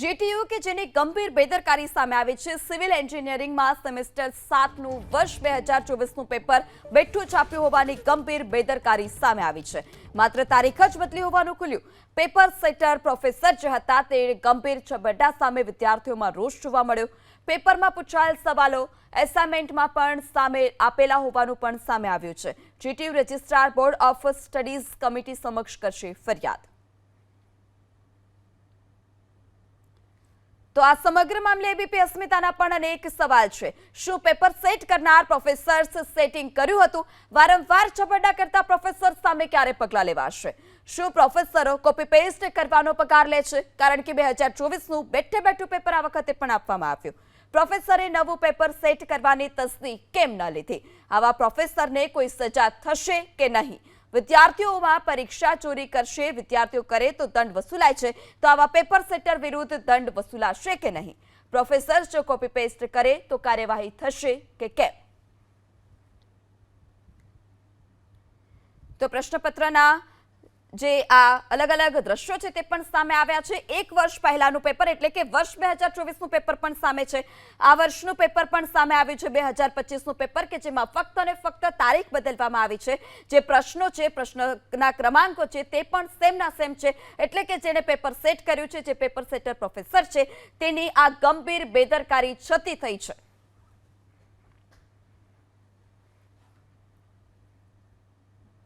GTU કે જેની ગંભીર બેદરકારી સામે આવી છે. સિવિલ એન્જિનિયરિંગમાં સેમેસ્ટર સાતનું વર્ષ બે હજાર ચોવીસનું પેપર બેઠું છાપ્યું હોવાની ગંભીર બેદરકારી સામે આવી છે. માત્ર તારીખ જ બદલી હોવાનું ખુલ્યું. પેપર સેટર પ્રોફેસર જે હતા તે ગંભીર છબરડા સામે વિદ્યાર્થીઓમાં રોષ જોવા મળ્યો. પેપરમાં પૂછાયેલ સવાલો એસાઇનમેન્ટમાં પણ સામે આપેલા હોવાનું પણ સામે આવ્યું છે. GTU registrar board of studies committee સમક્ષ કરશે ફરિયાદ. તો આ સમગ્ર મામલે એબીપી અસ્મિતાના પણ અનેક સવાલ છે. શું પેપર સેટ કરનાર પ્રોફેસર્સ સેટિંગ કર્યું હતું? વારંવાર છબરડા કરતા પ્રોફેસર સામે ક્યારે પગલાં લેવાશે? શું પ્રોફેસરો કોપી પેસ્ટ કરવાનો પગાર લે છે? કારણ કે બે હજાર ચોવીસનું બેઠે બેઠું પેપર આ વખતે પણ આપવામાં આવ્યું. પ્રોફેસરે નવું પેપર સેટ કરવાની તસ્દી કેમ ન લીધી? આવા પ્રોફેસરને કોઈ સજા થશે કે નહીં? વિદ્યાર્થીઓમાં પરીક્ષા ચોરી કરશે, વિદ્યાર્થીઓ કરે તો દંડ વસૂલાય છે, તો આવા પેપર સેટર વિરુદ્ધ દંડ વસૂલાશે કે નહીં? પ્રોફેસર જો કોપી પેસ્ટ કરે તો કાર્યવાહી થશે કે કેમ? તો પ્રશ્નપત્રના જે આ અલગ અલગ દ્રશ્યો છે તે પણ સામે આવ્યા છે. એક વર્ષ પહેલાનું પેપર એટલે કે વર્ષ બે હજાર ચોવીસનું પેપર પણ સામે છે. આ વર્ષનું પેપર પણ સામે આવ્યું છે બે હજાર પચીસનું પેપર કે જેમાં ફક્ત અને ફક્ત તારીખ બદલવામાં આવી છે. જે પ્રશ્નો છે, પ્રશ્નના ક્રમાંકો છે તે પણ સેમના સેમ છે. એટલે કે જેણે પેપર સેટ કર્યું છે, જે પેપર સેટર પ્રોફેસર છે, તેની આ ગંભીર બેદરકારી છતી થઈ છે.